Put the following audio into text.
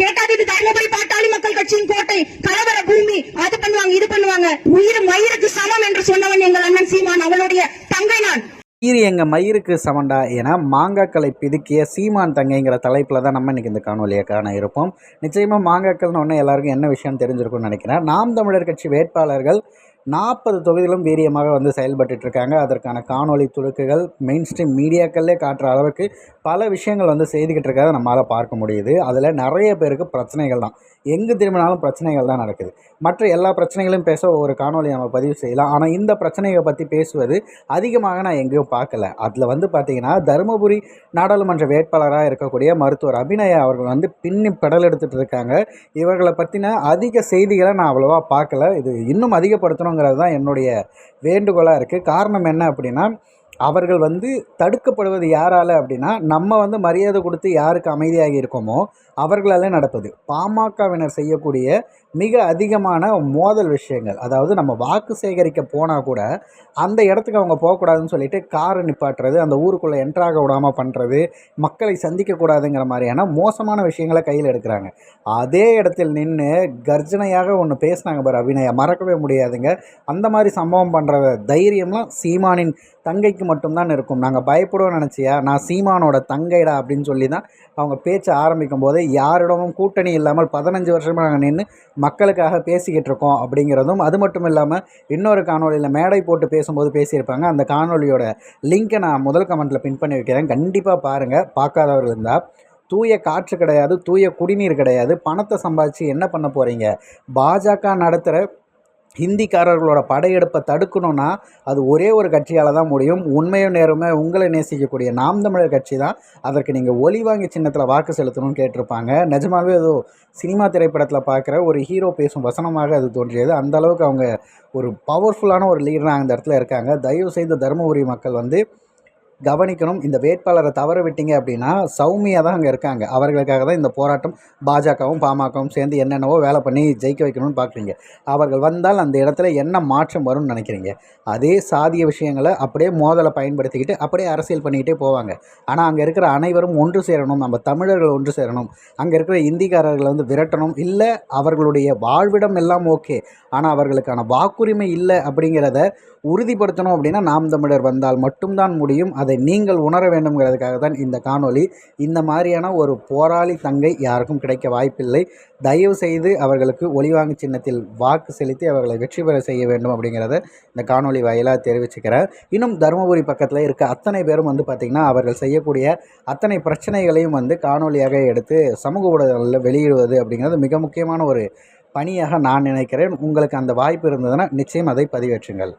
கேட்டாது தர்மபுரி பாட்டாளி மக்கள் கட்சியின் கோட்டை கலவர பூமி அது பண்ணுவாங்க இது பண்ணுவாங்க. உயிர் மயிருக்கு சமம் என்று சொன்னவன் எங்கள் அண்ணன் சீமான் அவளுடைய தங்கை நான். ஈரி எங்கள் மயிருக்கு சமண்டா என மாங்காக்களை பிதுக்கிய சீமான் தங்கைங்கிற தலைப்பில் தான் நம்ம இன்றைக்கி இந்த காணொலியை காண இருப்போம். நிச்சயமாக மாங்காக்கள்னு ஒன்று எல்லாருக்கும் என்ன விஷயம் தெரிஞ்சிருக்கும்னு நினைக்கிறேன். நாம் தமிழர் கட்சி வேட்பாளர்கள் நாற்பது தொகுதிகளும் வீரியமாக வந்து செயல்பட்டு இருக்காங்க அதற்கான காணொலி துடுக்குகள் மெயின் ஸ்ட்ரீம் மீடியாக்கள்லே காட்டுற அளவுக்கு பல விஷயங்கள் வந்து செய்துக்கிட்டு இருக்கிறத நம்மளால் பார்க்க முடியுது. அதில் நிறைய பேருக்கு பிரச்சனைகள் தான். எங்கே திரும்பினாலும் பிரச்சனைகள் தான் நடக்குது. மற்ற எல்லா பிரச்சனைகளையும் பேச ஒரு காணொலி நம்ம பதிவு செய்யலாம். ஆனால் இந்த பிரச்சனையை பற்றி பேசுவது அதிகமாக நான் எங்கேயும் பார்க்கல. அதில் வந்து பார்த்திங்கன்னா தருமபுரி நாடாளுமன்ற வேட்பாளராக இருக்கக்கூடிய மருத்துவர் அபிநயா அவர்கள் வந்து பின்னி பெடல் எடுத்துகிட்டு இருக்காங்க இவர்களை பற்றின அதிக செய்திகளை நான் அவ்வளோவா பார்க்கல. இது இன்னும் அதிகப்படுத்தணும் அதிகப்படுத்தணுங்கிறது தான் என்னுடைய வேண்டுகோளாக இருக்குது காரணம் என்ன அப்படின்னா அவர்கள் வந்து தடுக்கப்படுவது யாரால் அப்படின்னா நம்ம வந்து மரியாதை கொடுத்து யாருக்கு அமைதியாகி இருக்கோமோ அவர்களால் நடப்பது. பாமகவினர் செய்யக்கூடிய மிக அதிகமான மோதல் விஷயங்கள் அதாவது நம்ம வாக்கு சேகரிக்க போனால் கூட அந்த இடத்துக்கு அவங்க போகக்கூடாதுன்னு சொல்லிட்டு காரை நிப்பாட்டுறது அந்த ஊருக்குள்ளே என்ட்ராக விடாமல் பண்ணுறது மக்களை சந்திக்கக்கூடாதுங்கிற மாதிரியான மோசமான விஷயங்களை கையில் எடுக்கிறாங்க. அதே இடத்தில் நின்று கர்ஜனையாக ஒன்று பேசினாங்க பாரு அபிநயா மறக்கவே முடியாதுங்க. அந்த மாதிரி சம்பவம் பண்ணுற தைரியம்லாம் சீமானின் தங்கைக்கு மட்டும்தான் இருக்கும். நாங்கள் பயப்படுவோம் நினச்சியா? நான் சீமானோட தங்கைடா அப்படின்னு சொல்லி தான் அவங்க பேச்ச ஆரம்பிக்கும் போது யாரிடமும் கூட்டணி இல்லாமல் பதினஞ்சு வருஷமாக நாங்கள் நின்று மக்களுக்காக பேசிக்கிட்டு இருக்கோம் அப்படிங்கிறதும் அது மட்டும் இல்லாமல் இன்னொரு காணொலியில் மேடை போட்டு பேசும்போது பேசியிருப்பாங்க. அந்த காணொலியோட லிங்க்கை நான் முதல் கமெண்ட்டில் பின் பண்ணி வைக்கிறேன். கண்டிப்பாக பாருங்கள் பார்க்காதவர்கள் இருந்தால் தூய காற்று கிடையாது தூய குடிநீர் கிடையாது. பணத்தை சம்பாதிச்சு என்ன பண்ண போகிறீங்க பாஜக நடத்துகிற ஹிந்திக்காரர்களோட படையெடுப்பை தடுக்கணும்னா அது ஒரே ஒரு கட்சியால் தான் முடியும். உண்மையும் நேருமே உங்களை நேசிக்கக்கூடிய நாம் தமிழர் கட்சி தான். அதற்கு நீங்கள் ஒலி வாங்கி சின்னத்தில் வாக்கு செலுத்தணும்னு கேட்டிருப்பாங்க. நிஜமாகவே ஏதோ சினிமா திரைப்படத்தில் பார்க்குற ஒரு ஹீரோ பேசும் வசனமாக அது தோன்றியது. அந்த அளவுக்கு அவங்க ஒரு பவர்ஃபுல்லான ஒரு லீடராக அந்த இடத்துல இருக்காங்க. தயவு செய்து தருமபுரி மக்கள் வந்து கவனிக்கணும். இந்த வேட்பாளரை தவற விட்டீங்க அப்படின்னா சௌமியா தான் அங்கே இருக்காங்க. அவர்களுக்காக தான் இந்த போராட்டம் பாஜகவும் பாமகவும் சேர்ந்து என்னென்னவோ வேலை பண்ணி ஜெயிக்க வைக்கணும்னு பார்க்குறீங்க. அவர்கள் வந்தால் அந்த இடத்துல என்ன மாற்றம் வரும்னு நினைக்கிறீங்க? அதே சாதிய விஷயங்களை அப்படியே மோதலை பயன்படுத்திக்கிட்டு அப்படியே அரசியல் பண்ணிக்கிட்டே போவாங்க. ஆனால் அங்கே இருக்கிற அனைவரும் ஒன்று சேரணும். நம்ம தமிழர்கள் ஒன்று சேரணும். அங்கே இருக்கிற இந்திக்காரர்களை வந்து விரட்டணும். இல்லை அவர்களுடைய வாழ்விடம் எல்லாம் ஓகே. ஆனால் அவர்களுக்கான வாக்குரிமை இல்லை அப்படிங்கிறத உறுதிப்படுத்தணும் அப்படின்னா நாம் தமிழர் வந்தால் மட்டும்தான் முடியும். அதை நீங்கள் உணர வேண்டும்ங்கிறதுக்காக தான் இந்த காணொளி. இந்த மாதிரியான ஒரு போராளி தங்கை யாருக்கும் கிடைக்க வாய்ப்பில்லை. தயவு செய்து அவர்களுக்கு ஒளிவாங்கு சின்னத்தில் வாக்கு செலுத்தி அவர்களை வெற்றி பெற செய்ய வேண்டும் அப்படிங்கிறத இந்த காணொளி வாயிலாக தெரிவிச்சுக்கிறேன். இன்னும் தருமபுரி பக்கத்தில் இருக்க அத்தனை பேரும் வந்து பார்த்திங்கன்னா அவர்கள் செய்யக்கூடிய அத்தனை பிரச்சனைகளையும் வந்து காணொலியாக எடுத்து சமூக ஊடகங்களில் வெளியிடுவது அப்படிங்கிறது மிக முக்கியமான ஒரு பணியாக நான் நினைக்கிறேன். உங்களுக்கு அந்த வாய்ப்பு இருந்ததுன்னா நிச்சயம் அதை பதிவேற்றுங்கள்.